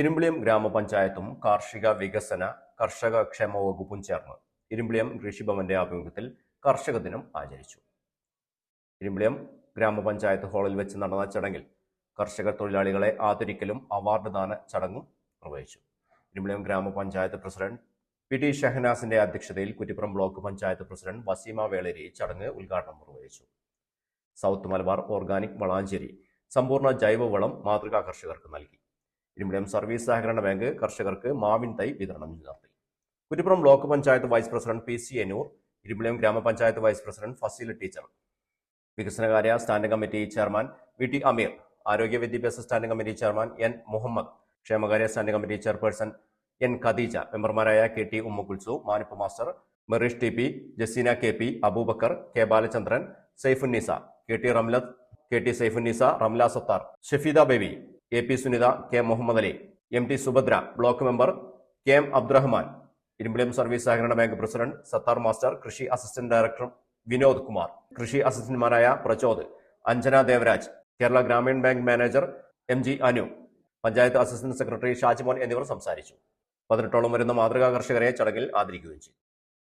ഇരുമ്പിളിയം ഗ്രാമപഞ്ചായത്തും കാർഷിക വികസന കർഷക ക്ഷേമ വകുപ്പും ചേർന്ന് ഇരുമ്പിളിയം കൃഷിഭവന്റെ ആഭിമുഖ്യത്തിൽ കർഷക ദിനം ആചരിച്ചു. ഇരുമ്പിളിയം ഗ്രാമപഞ്ചായത്ത് ഹാളിൽ വെച്ച് നടന്ന ചടങ്ങിൽ കർഷക തൊഴിലാളികളെ ആദരിക്കലും അവാർഡ് ദാന ചടങ്ങും നിർവഹിച്ചു. ഇരുമ്പിളിയം ഗ്രാമപഞ്ചായത്ത് പ്രസിഡന്റ് പി ടി ഷഹനാസിന്റെ അധ്യക്ഷതയിൽ കുറ്റിപ്പുറം ബ്ലോക്ക് പഞ്ചായത്ത് പ്രസിഡന്റ് വസീമ വേളേരി ചടങ്ങ് ഉദ്ഘാടനം നിർവഹിച്ചു. സൗത്ത് മലബാർ ഓർഗാനിക് വളാഞ്ചേരി സമ്പൂർണ ജൈവവളം മാതൃകാ കർഷകർക്ക് നൽകി. ഇരുമ്പിളിയം സർവീസ് സഹകരണ ബാങ്ക് കർഷകർക്ക് മാവിൻ തൈ വിതരണം നടത്തി. Kuttippuram block panchayat vice president P C Anoor Irimbiliyam ഗ്രാമപഞ്ചായത്ത് വൈസ് പ്രസിഡന്റ് ഫസീൽ ടീച്ചർ വികസനകാര്യ standing committee chairman V T Ameer ആരോഗ്യ വിദ്യാഭ്യാസ standing committee chairman N Muhammad ക്ഷേമകാര്യ standing committee chairperson N Khadeeja മെമ്പർമാരായ K T Ummukulsu Manip master Merish T P Jaseena K P Abubakar K Balachandran Saifunnisa K T Ramlath K T Saifunnisa Ramla Sathar Shafeeda Baby A P Sunitha K Muhammad Ali M T Subhadra block member K M Abdurahman Irimbiliyam service സഹകരണ bank president Sathar master കൃഷി assistant director Vinod Kumar. കൃഷി അസിസ്റ്റന്റുമാരായ Prachod Anjana Devaraj Kerala Grameen bank manager M G Anu panchayat assistant secretary Shajimon എന്നിവർ സംസാരിച്ചു. പതിനെട്ടോളം വരുന്ന മാതൃകാ കർഷകരെ ചടങ്ങിൽ ആദരിക്കുകയും ചെയ്തു.